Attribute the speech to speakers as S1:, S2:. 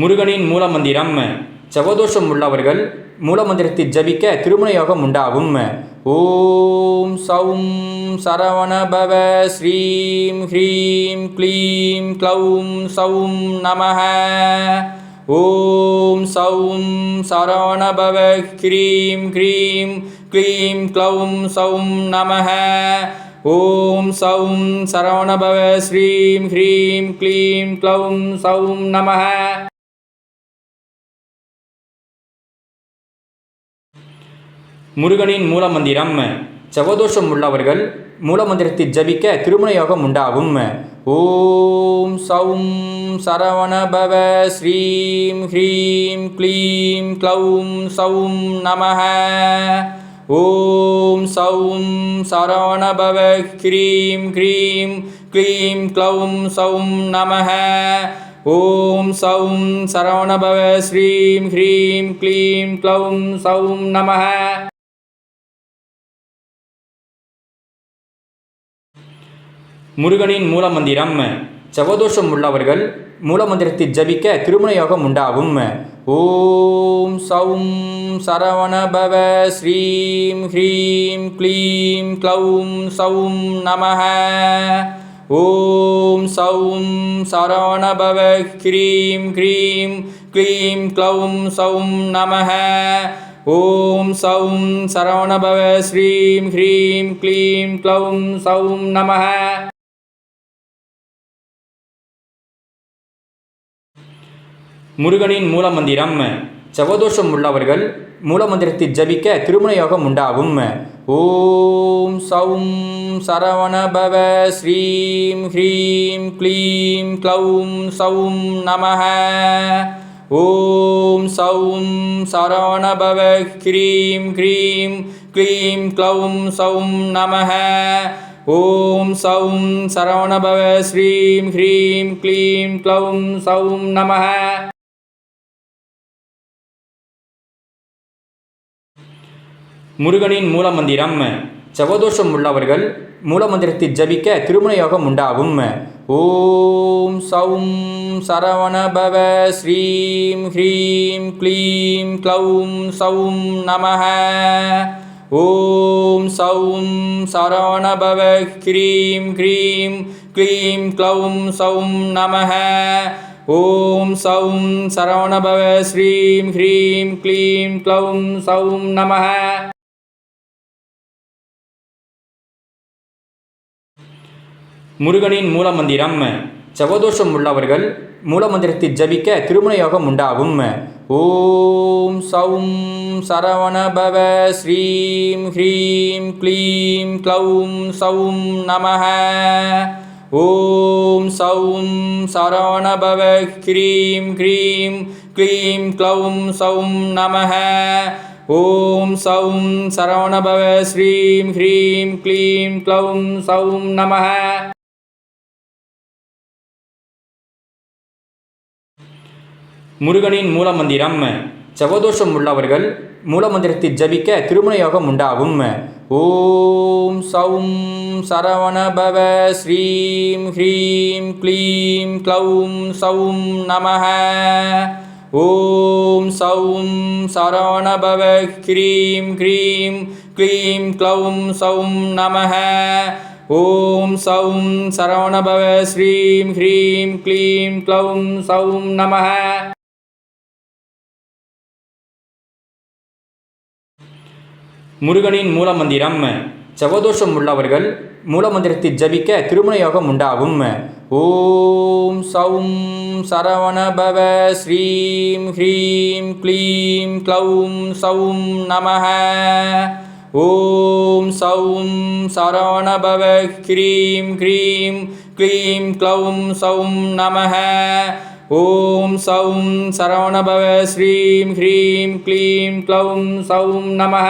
S1: முருகனின் மூலமந்திரம். செவதோஷம் உள்ளவர்கள் மூலமந்திரத்தை ஜபிக்க திருமண யோகம் உண்டாகும். ஓம் சௌம் சரவணபவ ஸ்ரீம் ஹ்ரீம் க்ளீம் க்ளௌம் சௌம் நம ஓம் சௌம் சரவணபவ ஹ்ரீம் க்ரீம் க்ளீம் க்ளௌம் சௌம் நம ஓம் சௌம் சரவணபவ ஸ்ரீம் ஹ்ரீம் க்ளீம் க்ளௌம் சௌம் நம முருகனின் மூலமந்திரம். செவதோஷம் உள்ளவர்கள் மூலமந்திரத்தை ஜபிக்க திருமண யோகம் உண்டாகும். ஓம் சௌம் சரவணபவ ஸ்ரீம் ஹ்ரீம் க்ளீம் க்ளௌம் சௌம் நம ஓம் சௌம் சரவணபவ ஹ்ரீம் க்ரீம் க்ளீம் க்ளௌம் சௌம் நம ஓம் சௌம் சரவணபவ ஸ்ரீம் ஹ்ரீம் க்ளீம் க்ளௌம் சௌம் நம முருகனின் மூலமந்திரம். செவதோஷம் உள்ளவர்கள் மூலமந்திரத்தை ஜபிக்க திருமண யோகம் உண்டாகும். ஓம் சௌம் சரவணபவ ஸ்ரீம் ஹ்ரீம் க்ளீம் க்ளௌம் சௌம் நமः ஓம் சௌம் சரவணபவ ஹ்ரீம் க்ரீம் க்ளீம் க்ளௌம் சௌம் நமः ஓம் சௌம் சரவணபவ ஸ்ரீம் ஹ்ரீம் க்ளீம் க்ளௌம் சௌம் நமः முருகனின் மூலமந்திரம். சவதோஷம் உள்ளவர்கள் மூலமந்திரத்தை ஜபிக்க திருமண யோகம் உண்டாகும். ஓம் சௌம் சரவணபவ ஸ்ரீம் ஹ்ரீம் க்ளீம் க்ளௌம் சௌம் நமः ஓம் சௌம் சரவணபவ ஹ்ரீம் க்ரீம் க்ளீம் க்ளௌம் சௌம் நமः ஓம் சௌம் சரவணபவ ஸ்ரீம் ஹ்ரீம் க்ளீம் க்ளௌம் சௌம் நமः முருகனின் மூலமந்திரம். சவதோஷம் உள்ளவர்கள் மூலமந்திரத்தை ஜபிக்க திருமண யோகம் உண்டாகும். ஓம் சௌம் சரவணபவ ஸ்ரீம் ஹ்ரீம் க்ளீம் க்ளௌம் சௌம் நமः ஓம் சௌம் சரவணபவ ஹ்ரீம் க்ரீம் க்ளீம் க்ளௌம் சௌம் நமः ஓம் சௌம் சரவணபவ ஸ்ரீம் ஹ்ரீம் க்ளீம் க்ளௌம் சௌம் நமஹ. முருகனின் மூலமந்திரம். சவதோஷம் உள்ளவர்கள் மூலமந்திரத்தை ஜபிக்க திருமண யோகம் உண்டாகும். ஓம் சௌம் சரவணபவ ஸ்ரீம் ஹ்ரீம் க்ளீம் க்ளௌம் சௌம் நமः ஓம் சௌம் சரவணபவ ஹ்ரீம் க்ரீம் க்ளீம் க்ளௌம் சௌம் நமः ஓம் சௌம் சரவணபவ ஸ்ரீம் ஹ்ரீம் க்ளீம் க்ளௌம் சௌம் நமः முருகனின் மூலமந்திரம். செவதோஷம் உள்ளவர்கள் மூலமந்திரத்தை ஜபிக்க திருமண யோகம் உண்டாகும். ஓம் சௌம் சரவணபவ ஸ்ரீம் ஹ்ரீம் க்ளீம் க்ளௌம் சௌம் நமः ஓம் சௌம் சரவணபவ ஹ்ரீம் க்ரீம் க்ளீம் க்ளௌம் சௌம் நமः ஓம் சௌம் சரவணபவ ஸ்ரீம் ஹ்ரீம் க்ளீம் க்ளௌம் சௌம் நமः முருகனின் மூலமந்திரம். செவதோஷம் உள்ளவர்கள் மூலமந்திரத்தை ஜபிக்க திருமண யோகம் உண்டாகும். ஓம் சௌம் சரவணபவ ஸ்ரீம் ஹ்ரீம் க்ளீம் க்ளௌம் சௌம் நமः ஓம் சௌம் சரவணபவ ஹ்ரீம் க்ரீம் க்ளீம் க்ளௌம் சௌம் நமக ஓம் சௌம் சரவணபவ ஸ்ரீம் ஹ்ரீம் க்ளீம் க்ளௌம் சௌம் நமக